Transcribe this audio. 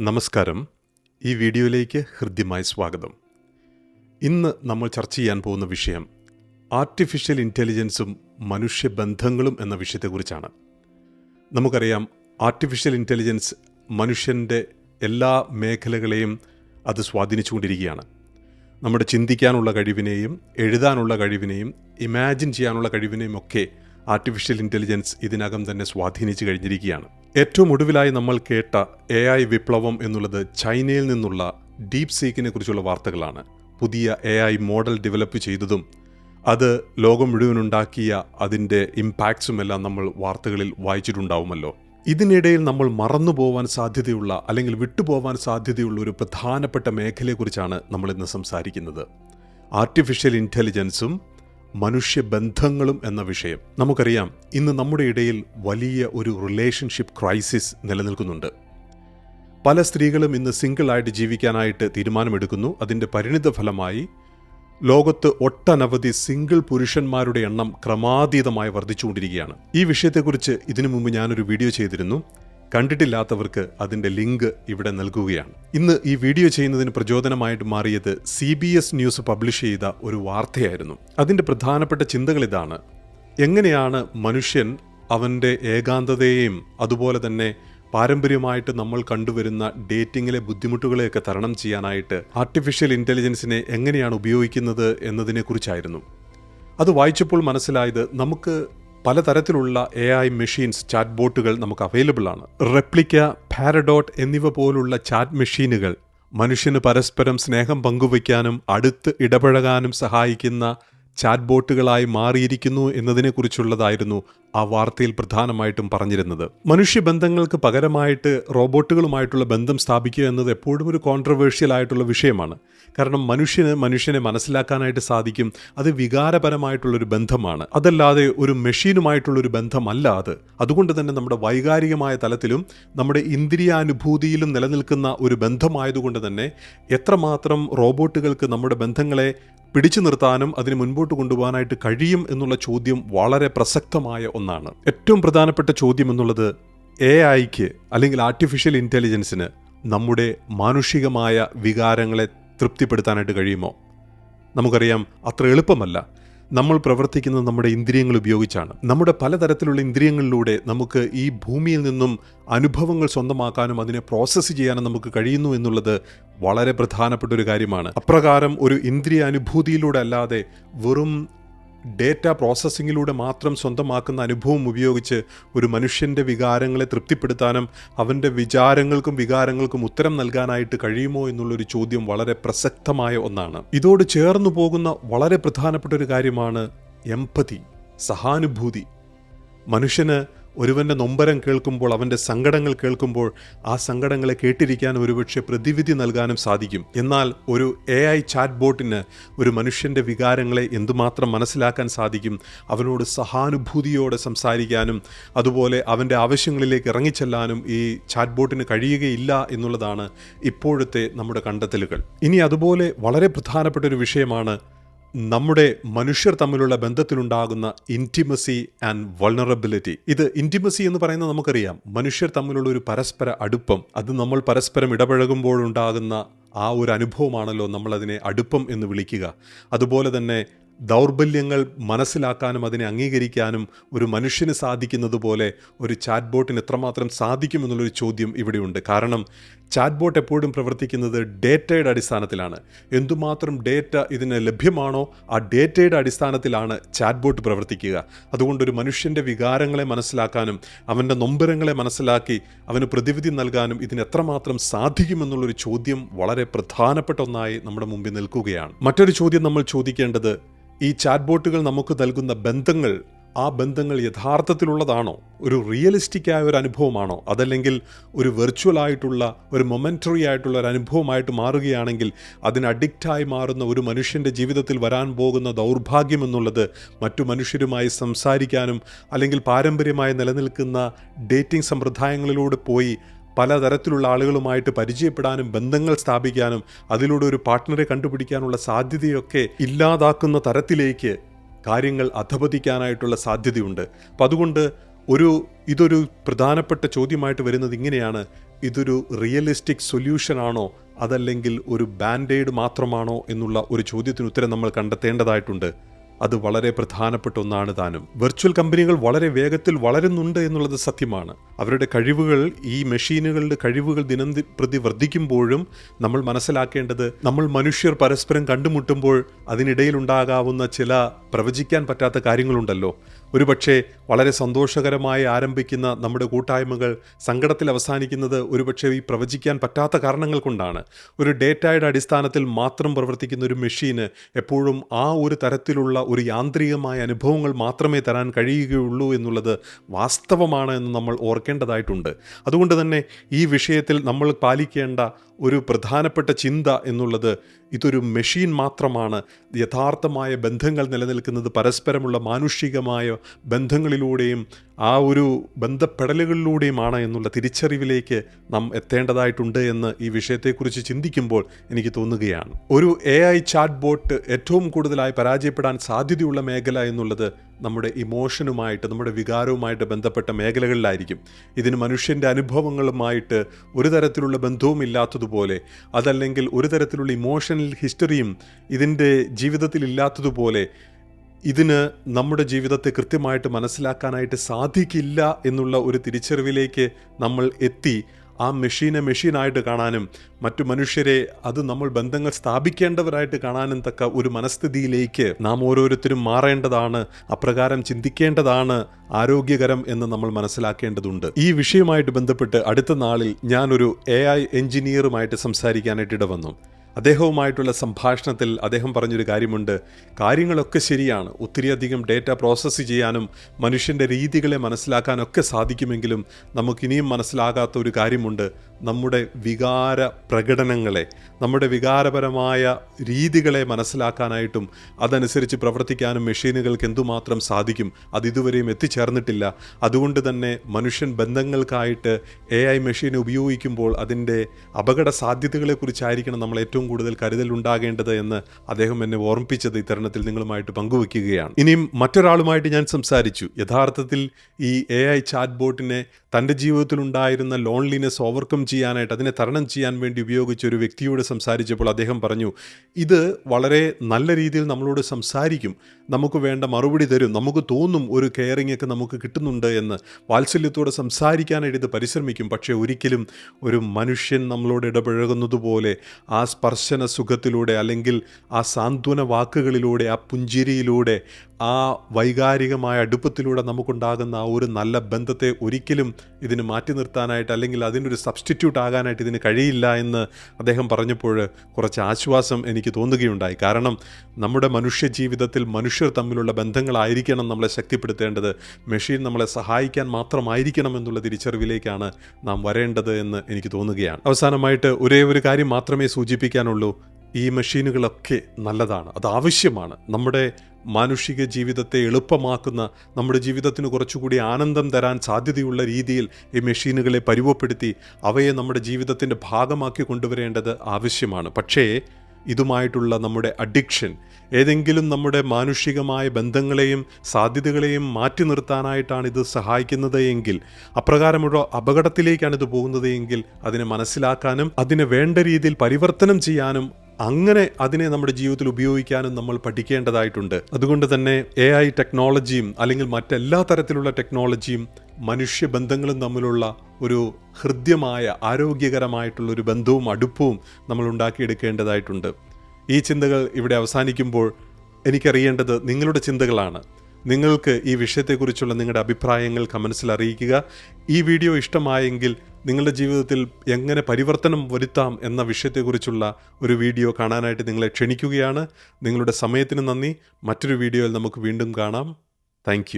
നമസ്കാരം. ഈ വീഡിയോയിലേക്ക് ഹൃദ്യമായി സ്വാഗതം. ഇന്ന് നമ്മൾ ചർച്ച ചെയ്യാൻ പോകുന്ന വിഷയം ആർട്ടിഫിഷ്യൽ ഇന്റലിജൻസും മനുഷ്യബന്ധങ്ങളും എന്ന വിഷയത്തെക്കുറിച്ചാണ്. നമുക്കറിയാം ആർട്ടിഫിഷ്യൽ ഇന്റലിജൻസ് മനുഷ്യന്റെ എല്ലാ മേഖലകളെയും അത് സ്വാധീനിച്ചുകൊണ്ടിരിക്കുകയാണ്. നമ്മുടെ ചിന്തിക്കാനുള്ള കഴിവിനെയും എഴുതാനുള്ള കഴിവിനെയും ഇമാജിൻ ചെയ്യാനുള്ള കഴിവിനെയും ഒക്കെ ആർട്ടിഫിഷ്യൽ ഇന്റലിജൻസ് ഇതിനകം തന്നെ സ്വാധീനിച്ചു കഴിഞ്ഞിരിക്കുകയാണ്. ഏറ്റവും ഒടുവിലായി നമ്മൾ കേട്ട എ ഐ വിപ്ലവം എന്നുള്ളത് ചൈനയിൽ നിന്നുള്ള ഡീപ് സീക്കിനെ കുറിച്ചുള്ള വാർത്തകളാണ്. പുതിയ എ ഐ മോഡൽ ഡെവലപ്പ് ചെയ്തതും അത് ലോകം മുഴുവനുണ്ടാക്കിയ അതിന്റെ ഇമ്പാക്ട്സും എല്ലാം നമ്മൾ വാർത്തകളിൽ വായിച്ചിട്ടുണ്ടാവുമല്ലോ. ഇതിനിടയിൽ നമ്മൾ മറന്നുപോകാൻ സാധ്യതയുള്ള അല്ലെങ്കിൽ വിട്ടുപോവാൻ സാധ്യതയുള്ള ഒരു പ്രധാനപ്പെട്ട മേഖലയെക്കുറിച്ചാണ് നമ്മൾ ഇന്ന് സംസാരിക്കുന്നത്. ആർട്ടിഫിഷ്യൽ ഇന്റലിജൻസും മനുഷ്യബന്ധങ്ങളും എന്ന വിഷയം. നമുക്കറിയാം ഇന്ന് നമ്മുടെ ഇടയിൽ വലിയ ഒരു റിലേഷൻഷിപ്പ് ക്രൈസിസ് നിലനിൽക്കുന്നുണ്ട്. പല സ്ത്രീകളും ഇന്ന് സിംഗിളായിട്ട് ജീവിക്കാനായിട്ട് തീരുമാനമെടുക്കുന്നു. അതിന്റെ പരിണിത ഫലമായി ലോകത്ത് ഒട്ടനവധി സിംഗിൾ പുരുഷന്മാരുടെ എണ്ണം ക്രമാതീതമായി വർദ്ധിച്ചുകൊണ്ടിരിക്കുകയാണ്. ഈ വിഷയത്തെക്കുറിച്ച് ഇതിനു മുമ്പ് ഞാനൊരു വീഡിയോ ചെയ്തിരുന്നു. കണ്ടിട്ടില്ലാത്തവർക്ക് അതിന്റെ ലിങ്ക് ഇവിടെ നൽകുകയാണ്. ഇന്ന് ഈ വീഡിയോ ചെയ്യുന്നതിന് പ്രചോദനമായിട്ട് മാറിയത് C B S news publish ചെയ്ത ഒരു വാർത്തയായിരുന്നു. അതിന്റെ പ്രധാനപ്പെട്ട ചിന്തകൾ ഇതാണ്. എങ്ങനെയാണ് മനുഷ്യൻ അവന്റെ ഏകാന്തതയെയും അതുപോലെ തന്നെ പാരമ്പര്യമായിട്ട് നമ്മൾ കണ്ടുവരുന്ന ഡേറ്റിങ്ങിലെ ബുദ്ധിമുട്ടുകളെയൊക്കെ തരണം ചെയ്യാനായിട്ട് ആർട്ടിഫിഷ്യൽ ഇന്റലിജൻസിനെ എങ്ങനെയാണ് ഉപയോഗിക്കുന്നത് എന്നതിനെക്കുറിച്ചായിരുന്നു. അത് വായിച്ചപ്പോൾ മനസ്സിലായത് നമുക്ക് പലതരത്തിലുള്ള എ ഐ മെഷീൻസ് ചാറ്റ് ബോട്ടുകൾ നമുക്ക് അവൈലബിൾ ആണ്. റെപ്ലിക്ക പാരഡോട്ട് എന്നിവ പോലുള്ള ചാറ്റ് മെഷീനുകൾ മനുഷ്യന് പരസ്പരം സ്നേഹം പങ്കുവയ്ക്കാനും അടുത്ത് ഇടപഴകാനും സഹായിക്കുന്ന ചാറ്റ് ബോട്ടുകളായി മാറിയിരിക്കുന്നു എന്നതിനെക്കുറിച്ചുള്ളതായിരുന്നു ആ വാർത്തയിൽ പ്രധാനമായിട്ടും പറഞ്ഞിരുന്നത്. മനുഷ്യ ബന്ധങ്ങൾക്ക് പകരമായിട്ട് റോബോട്ടുകളുമായിട്ടുള്ള ബന്ധം സ്ഥാപിക്കുക എന്നത് എപ്പോഴും ഒരു കോൺട്രവേഴ്ഷ്യൽ ആയിട്ടുള്ള വിഷയമാണ്. കാരണം മനുഷ്യന് മനുഷ്യനെ മനസ്സിലാക്കാനായിട്ട് സാധിക്കും. അത് വികാരപരമായിട്ടുള്ളൊരു ബന്ധമാണ്. അതല്ലാതെ ഒരു മെഷീനുമായിട്ടുള്ളൊരു ബന്ധമല്ല അത്. അതുകൊണ്ട് തന്നെ നമ്മുടെ വൈകാരികമായ തലത്തിലും നമ്മുടെ ഇന്ദ്രിയാനുഭൂതിയിലും നിലനിൽക്കുന്ന ഒരു ബന്ധമായതുകൊണ്ട് തന്നെ എത്രമാത്രം റോബോട്ടുകൾക്ക് നമ്മുടെ ബന്ധങ്ങളെ പിടിച്ചു നിർത്താനും അതിന് മുൻപോട്ട് കൊണ്ടുപോകാനായിട്ട് കഴിയും എന്നുള്ള ചോദ്യം വളരെ പ്രസക്തമായ ഒന്നാണ്. ഏറ്റവും പ്രധാനപ്പെട്ട ചോദ്യം എന്നുള്ളത് എ ഐക്ക് അല്ലെങ്കിൽ ആർട്ടിഫിഷ്യൽ ഇന്റലിജൻസിന് നമ്മുടെ മാനുഷികമായ വികാരങ്ങളെ തൃപ്തിപ്പെടുത്താനായിട്ട് കഴിയുമോ? നമുക്കറിയാം അത്ര എളുപ്പമല്ല. നമ്മൾ പ്രവർത്തിക്കുന്നത് നമ്മുടെ ഇന്ദ്രിയങ്ങൾ ഉപയോഗിച്ചാണ്. നമ്മുടെ പലതരത്തിലുള്ള ഇന്ദ്രിയങ്ങളിലൂടെ നമുക്ക് ഈ ഭൂമിയിൽ നിന്നും അനുഭവങ്ങൾ സ്വന്തമാക്കാനും അതിനെ പ്രോസസ്സ് ചെയ്യാനും നമുക്ക് കഴിയുന്നു എന്നുള്ളത് വളരെ പ്രധാനപ്പെട്ട ഒരു കാര്യമാണ്. അപ്രകാരം ഒരു ഇന്ദ്രിയ അനുഭൂതിയിലൂടെ അല്ലാതെ വെറും ഡേറ്റ പ്രോസസ്സിങ്ങിലൂടെ മാത്രം സ്വന്തമാക്കുന്ന അനുഭവം ഉപയോഗിച്ച് ഒരു മനുഷ്യന്റെ വികാരങ്ങളെ തൃപ്തിപ്പെടുത്താനും അവന്റെ വിചാരങ്ങൾക്കും വികാരങ്ങൾക്കും ഉത്തരം നൽകാനായിട്ട് കഴിയുമോ എന്നുള്ളൊരു ചോദ്യം വളരെ പ്രസക്തമായ ഒന്നാണ്. ഇതോട് ചേർന്നു പോകുന്ന വളരെ പ്രധാനപ്പെട്ട ഒരു കാര്യമാണ് എംപതി സഹാനുഭൂതി. മനുഷ്യന് ഒരുവന്റെ നൊമ്പരം കേൾക്കുമ്പോൾ അവന്റെ സങ്കടങ്ങൾ കേൾക്കുമ്പോൾ ആ സങ്കടങ്ങളെ കേട്ടിരിക്കാൻ ഒരുപക്ഷെ പ്രതിവിധി നൽകാനും സാധിക്കും. എന്നാൽ ഒരു എ ഐ ചാറ്റ് ബോട്ടിന് ഒരു മനുഷ്യന്റെ വികാരങ്ങളെ എന്തുമാത്രം മനസ്സിലാക്കാൻ സാധിക്കും അവനോട് സഹാനുഭൂതിയോടെ സംസാരിക്കാനും അതുപോലെ അവന്റെ ആവശ്യങ്ങളിലേക്ക് ഇറങ്ങിച്ചെല്ലാനും ഈ ചാറ്റ് ബോട്ടിന് കഴിയുകയില്ല എന്നുള്ളതാണ് ഇപ്പോഴത്തെ നമ്മുടെ കണ്ടെത്തലുകൾ. ഇനി അതുപോലെ വളരെ പ്രധാനപ്പെട്ട ഒരു വിഷയമാണ് നമ്മുടെ മനുഷ്യർ തമ്മിലുള്ള ബന്ധത്തിലുണ്ടാകുന്ന ഇന്റിമസി ആൻഡ് വൾണറബിലിറ്റി ഇത് ഇന്റിമസി എന്ന് പറയുന്നത് നമുക്കറിയാം. മനുഷ്യർ തമ്മിലുള്ള ഒരു പരസ്പര അടുപ്പം അത് നമ്മൾ പരസ്പരം ഇടപഴകുമ്പോഴുണ്ടാകുന്ന ആ ഒരു അനുഭവമാണല്ലോ നമ്മളതിനെ അടുപ്പം എന്ന് വിളിക്കുക. അതുപോലെ തന്നെ ദൗർബല്യങ്ങൾ മനസ്സിലാക്കാനും അതിനെ അംഗീകരിക്കാനും ഒരു മനുഷ്യന് സാധിക്കുന്നത് പോലെ ഒരു ചാറ്റ് ബോട്ടിന് എത്രമാത്രം സാധിക്കുമെന്നുള്ളൊരു ചോദ്യം ഇവിടെയുണ്ട്. കാരണം ചാറ്റ് ബോട്ട് എപ്പോഴും പ്രവർത്തിക്കുന്നത് ഡേറ്റയുടെ അടിസ്ഥാനത്തിലാണ്. എന്തുമാത്രം ഡേറ്റ ഇതിന് ലഭ്യമാണോ ആ ഡേറ്റയുടെ അടിസ്ഥാനത്തിലാണ് ചാറ്റ് ബോട്ട് പ്രവർത്തിക്കുക. അതുകൊണ്ട് ഒരു മനുഷ്യന്റെ വികാരങ്ങളെ മനസ്സിലാക്കാനും അവന്റെ നൊമ്പരങ്ങളെ മനസ്സിലാക്കി അവന് പ്രതിവിധി നൽകാനും ഇതിന് എത്രമാത്രം സാധിക്കുമെന്നുള്ളൊരു ചോദ്യം വളരെ പ്രധാനപ്പെട്ട ഒന്നായി നമ്മുടെ മുമ്പിൽ നിൽക്കുകയാണ്. മറ്റൊരു ചോദ്യം നമ്മൾ ചോദിക്കേണ്ടത് ഈ ചാറ്റ് ബോട്ടുകൾ നമുക്ക് നൽകുന്ന ബന്ധങ്ങൾ ആ ബന്ധങ്ങൾ യഥാർത്ഥത്തിലുള്ളതാണോ? ഒരു റിയലിസ്റ്റിക് ആയ ഒരു അനുഭവമാണോ? അതല്ലെങ്കിൽ ഒരു വെർച്വൽ ആയിട്ടുള്ള ഒരു മൊമെന്ററി ആയിട്ടുള്ള ഒരു അനുഭവമായിട്ട് മാറുകയാണെങ്കിൽ അതിന് അഡിക്റ്റായി മാറുന്ന ഒരു മനുഷ്യന്റെ ജീവിതത്തിൽ വരാൻ പോകുന്ന ദൗർഭാഗ്യം എന്നുള്ളത് മറ്റു മനുഷ്യരുമായി സംസാരിക്കാനും അല്ലെങ്കിൽ പാരമ്പര്യമായി നിലനിൽക്കുന്ന ഡേറ്റിംഗ് സമ്പ്രദായങ്ങളിലൂടെ പോയി പലതരത്തിലുള്ള ആളുകളുമായിട്ട് പരിചയപ്പെടാനും ബന്ധങ്ങൾ സ്ഥാപിക്കാനും അതിലൂടെ ഒരു പാർട്ട്ണറെ കണ്ടുപിടിക്കാനുള്ള സാധ്യതയൊക്കെ ഇല്ലാതാക്കുന്ന തരത്തിലേക്ക് കാര്യങ്ങൾ അധപതിക്കാനായിട്ടുള്ള സാധ്യതയുണ്ട്. അപ്പം അതുകൊണ്ട് ഒരു ഇതൊരു പ്രധാനപ്പെട്ട ചോദ്യമായിട്ട് വരുന്നത് ഇങ്ങനെയാണ്. ഇതൊരു റിയലിസ്റ്റിക് സൊല്യൂഷൻ ആണോ? അതല്ലെങ്കിൽ ഒരു ബാൻഡേഡ് മാത്രമാണോ എന്നുള്ള ഒരു ചോദ്യത്തിന് ഉത്തരം നമ്മൾ കണ്ടെത്തേണ്ടതായിട്ടുണ്ട്. അത് വളരെ പ്രധാനപ്പെട്ട ഒന്നാണ് താനും. വെർച്വൽ കമ്പനികൾ വളരെ വേഗത്തിൽ വളരുന്നുണ്ട് എന്നുള്ളത് സത്യമാണ്. അവരുടെ കഴിവുകൾ ഈ മെഷീനുകളുടെ കഴിവുകൾ ദിനം പ്രതി വർദ്ധിക്കുമ്പോഴും നമ്മൾ മനസ്സിലാക്കേണ്ടത് നമ്മൾ മനുഷ്യർ പരസ്പരം കണ്ടുമുട്ടുമ്പോൾ അതിനിടയിൽ ഉണ്ടാകാവുന്ന ചില പ്രവചിക്കാൻ പറ്റാത്ത കാര്യങ്ങളുണ്ടല്ലോ. ഒരുപക്ഷെ വളരെ സന്തോഷകരമായി ആരംഭിക്കുന്ന നമ്മുടെ കൂട്ടായ്മകൾ സങ്കടത്തിൽ അവസാനിക്കുന്നത് ഒരുപക്ഷെ ഈ പ്രവചിക്കാൻ പറ്റാത്ത കാരണങ്ങൾ കൊണ്ടാണ്. ഒരു ഡേറ്റയുടെ അടിസ്ഥാനത്തിൽ മാത്രം പ്രവർത്തിക്കുന്ന ഒരു മെഷീന് എപ്പോഴും ആ ഒരു തരത്തിലുള്ള ഒരു യാന്ത്രികമായ അനുഭവങ്ങൾ മാത്രമേ തരാൻ കഴിയുകയുള്ളൂ എന്നുള്ളത് വാസ്തവമാണ് എന്ന് നമ്മൾ ഓർക്കേണ്ടതായിട്ടുണ്ട്. അതുകൊണ്ട് തന്നെ ഈ വിഷയത്തിൽ നമ്മൾ പാലിക്കേണ്ട ഒരു പ്രധാനപ്പെട്ട ചിന്ത എന്നുള്ളത് ഇതൊരു മെഷീൻ മാത്രമാണ്. യഥാർത്ഥമായ ബന്ധങ്ങൾ നിലനിൽക്കുന്നത് പരസ്പരമുള്ള മാനുഷികമായ ബന്ധങ്ങളിലൂടെയും ആ ഒരു ബന്ധപ്പെടലുകളിലൂടെയുമാണ് എന്നുള്ള തിരിച്ചറിവിലേക്ക് നാം എത്തേണ്ടതായിട്ടുണ്ട് എന്ന് ഈ വിഷയത്തെക്കുറിച്ച് ചിന്തിക്കുമ്പോൾ എനിക്ക് തോന്നുകയാണ്. ഒരു എ ഐ ചാറ്റ് ബോട്ട് ഏറ്റവും കൂടുതലായി പരാജയപ്പെടാൻ സാധ്യതയുള്ള മേഖല എന്നുള്ളത് നമ്മുടെ ഇമോഷനുമായിട്ട് നമ്മുടെ വികാരവുമായിട്ട് ബന്ധപ്പെട്ട മേഖലകളിലായിരിക്കും. ഇതിന് മനുഷ്യന്റെ അനുഭവങ്ങളുമായിട്ട് ഒരു തരത്തിലുള്ള ബന്ധവും ഇല്ലാത്തതുപോലെ അതല്ലെങ്കിൽ ഒരു തരത്തിലുള്ള ഇമോഷണൽ ഹിസ്റ്ററിയും ഇതിന്റെ ജീവിതത്തിൽ ഇല്ലാത്തതുപോലെ ഇതിന് നമ്മുടെ ജീവിതത്തെ കൃത്യമായിട്ട് മനസ്സിലാക്കാനായിട്ട് സാധിക്കില്ല എന്നുള്ള ഒരു തിരിച്ചറിവിലേക്ക് നമ്മൾ എത്തി. ആ മെഷീനെ മെഷീനായിട്ട് കാണാനും മറ്റു മനുഷ്യരെ അത് നമ്മൾ ബന്ധങ്ങൾ സ്ഥാപിക്കേണ്ടവരായിട്ട് കാണാനും തക്ക ഒരു മനസ്ഥിതിയിലേക്ക് നാം ഓരോരുത്തരും മാറേണ്ടതാണ് അപ്രകാരം ചിന്തിക്കേണ്ടതാണ് ആരോഗ്യകരം എന്ന് നമ്മൾ മനസ്സിലാക്കേണ്ടതുണ്ട്. ഈ വിഷയവുമായിട്ട് ബന്ധപ്പെട്ട് അടുത്ത നാളിൽ ഞാനൊരു എ ഐ എഞ്ചിനീയറുമായിട്ട് സംസാരിക്കാനായിട്ട് ഇടവന്നു. അദ്ദേഹവുമായിട്ടുള്ള സംഭാഷണത്തിൽ അദ്ദേഹം പറഞ്ഞൊരു കാര്യമുണ്ട്. കാര്യങ്ങളൊക്കെ ശരിയാണ്. ഒത്തിരിയധികം ഡേറ്റ പ്രോസസ്സ് ചെയ്യാനും മനുഷ്യന്റെ രീതികളെ മനസ്സിലാക്കാനൊക്കെ സാധിക്കുമെങ്കിലും നമുക്കിനിയും മനസ്സിലാകാത്ത ഒരു കാര്യമുണ്ട്. നമ്മുടെ വികാര പ്രകടനങ്ങളെ നമ്മുടെ വികാരപരമായ രീതികളെ മനസ്സിലാക്കാനായിട്ടും അതനുസരിച്ച് പ്രവർത്തിക്കാനും മെഷീനുകൾക്ക് എന്തുമാത്രം സാധിക്കും അത് ഇതുവരെയും എത്തിച്ചേർന്നിട്ടില്ല. അതുകൊണ്ട് തന്നെ മനുഷ്യൻ ബന്ധങ്ങൾക്കായിട്ട് എ ഐ മെഷീൻ ഉപയോഗിക്കുമ്പോൾ അതിന്റെ അപകട സാധ്യതകളെക്കുറിച്ചായിരിക്കണം നമ്മൾ ഏറ്റവും കൂടുതൽ കരുതൽ ഉണ്ടാകേണ്ടത് എന്ന് അദ്ദേഹം എന്നെ ഓർമ്മിപ്പിച്ചത് ഇത്തരണത്തിൽ നിങ്ങളുമായിട്ട് പങ്കുവെക്കുകയാണ്. ഇനിയും മറ്റൊരാളുമായിട്ട് ഞാൻ സംസാരിച്ചു. യഥാർത്ഥത്തിൽ ഈ എ ഐ ചാറ്റ് ബോട്ടിനെ തന്റെ ജീവിതത്തിലുണ്ടായിരുന്ന ലോൺലിനെസ് ഓവർകം ചെയ്യാനായിട്ട് അതിനെ തരണം ചെയ്യാൻ വേണ്ടി ഉപയോഗിച്ച ഒരു വ്യക്തിയോട് സംസാരിച്ചപ്പോൾ അദ്ദേഹം പറഞ്ഞു ഇത് വളരെ നല്ല രീതിയിൽ നമ്മളോട് സംസാരിക്കും. നമുക്ക് വേണ്ട മറുപടി തരും. നമുക്ക് തോന്നും ഒരു കെയറിംഗ് ഒക്കെ നമുക്ക് കിട്ടുന്നുണ്ട് എന്ന്. വാത്സല്യത്തോടെ സംസാരിക്കാനായിട്ട് ഇത് പരിശ്രമിക്കും. പക്ഷേ ഒരിക്കലും ഒരു മനുഷ്യൻ നമ്മളോട് ഇടപഴകുന്നതുപോലെ ആ സ്പർശന സുഖത്തിലൂടെ അല്ലെങ്കിൽ ആ സാന്ത്വന വാക്കുകളിലൂടെ ആ പുഞ്ചിരിയിലൂടെ ആ വൈകാരികമായ അടുപ്പത്തിലൂടെ നമുക്കുണ്ടാകുന്ന ആ ഒരു നല്ല ബന്ധത്തെ ഒരിക്കലും ഇതിന് മാറ്റി നിർത്താനായിട്ട് അല്ലെങ്കിൽ അതിനൊരു സബ്സ്റ്റിറ്റ്യൂട്ട് ആകാനായിട്ട് ഇതിന് കഴിയില്ല എന്ന് അദ്ദേഹം പറഞ്ഞപ്പോൾ കുറച്ച് ആശ്വാസം എനിക്ക് തോന്നുകയുണ്ടായി. കാരണം നമ്മുടെ മനുഷ്യ ജീവിതത്തിൽ മനുഷ്യർ തമ്മിലുള്ള ബന്ധങ്ങളായിരിക്കണം നമ്മളെ ശക്തിപ്പെടുത്തേണ്ടത്. മെഷീൻ നമ്മളെ സഹായിക്കാൻ മാത്രമായിരിക്കണം എന്നുള്ള തിരിച്ചറിവിലേക്കാണ് നാം വരേണ്ടത് എന്ന് എനിക്ക് തോന്നുകയാണ്. അവസാനമായിട്ട് ഒരേ ഒരു കാര്യം മാത്രമേ സൂചിപ്പിക്കാനുള്ളൂ. ഈ മെഷീനുകളൊക്കെ നല്ലതാണ്. അത് ആവശ്യമാണ്. നമ്മുടെ മാനുഷിക ജീവിതത്തെ എളുപ്പമാക്കുന്ന നമ്മുടെ ജീവിതത്തിന് കുറച്ചുകൂടി ആനന്ദം തരാൻ സാധ്യതയുള്ള രീതിയിൽ ഈ മെഷീനുകളെ പരുവപ്പെടുത്തി അവയെ നമ്മുടെ ജീവിതത്തിന്റെ ഭാഗമാക്കി കൊണ്ടുവരേണ്ടത് ആവശ്യമാണ്. പക്ഷേ ഇതുമായിട്ടുള്ള നമ്മുടെ അഡിക്ഷൻ ഏതെങ്കിലും നമ്മുടെ മാനുഷികമായ ബന്ധങ്ങളെയും സാധ്യതകളെയും മാറ്റി നിർത്താനായിട്ടാണ് ഇത് സഹായിക്കുന്നത് എങ്കിൽ അപ്രകാരമുള്ള അപകടത്തിലേക്കാണ് ഇത് പോകുന്നത് എങ്കിൽ അതിനെ മനസ്സിലാക്കാനും അതിനെ വേണ്ട രീതിയിൽ പരിവർത്തനം ചെയ്യാനും അങ്ങനെ അതിനെ നമ്മുടെ ജീവിതത്തിൽ ഉപയോഗിക്കാനും നമ്മൾ പഠിക്കേണ്ടതായിട്ടുണ്ട്. അതുകൊണ്ട് തന്നെ എ ഐ ടെക്നോളജിയും അല്ലെങ്കിൽ മറ്റെല്ലാ തരത്തിലുള്ള ടെക്നോളജിയും മനുഷ്യബന്ധങ്ങളും തമ്മിലുള്ള ഒരു ഹൃദ്യമായ ആരോഗ്യകരമായിട്ടുള്ള ഒരു ബന്ധവും അടുപ്പവും നമ്മൾ ഉണ്ടാക്കിയെടുക്കേണ്ടതായിട്ടുണ്ട്. ഈ ചിന്തകൾ ഇവിടെ അവസാനിക്കുമ്പോൾ എനിക്കറിയേണ്ടത് നിങ്ങളുടെ ചിന്തകളാണ്. നിങ്ങൾക്ക് ഈ വിഷയത്തെക്കുറിച്ചുള്ള നിങ്ങളുടെ അഭിപ്രായങ്ങൾ കമൻസിൽ അറിയിക്കുക. ഈ വീഡിയോ ഇഷ്ടമായെങ്കിൽ നിങ്ങളുടെ ജീവിതത്തിൽ എങ്ങനെ പരിവർത്തനം വരുത്താം എന്ന വിഷയത്തെക്കുറിച്ചുള്ള ഒരു വീഡിയോ കാണാനായിട്ട് നിങ്ങളെ ക്ഷണിക്കുകയാണ്. നിങ്ങളുടെ സമയത്തിന് നന്ദി. മറ്റൊരു വീഡിയോയിൽ നമുക്ക് വീണ്ടും കാണാം. താങ്ക്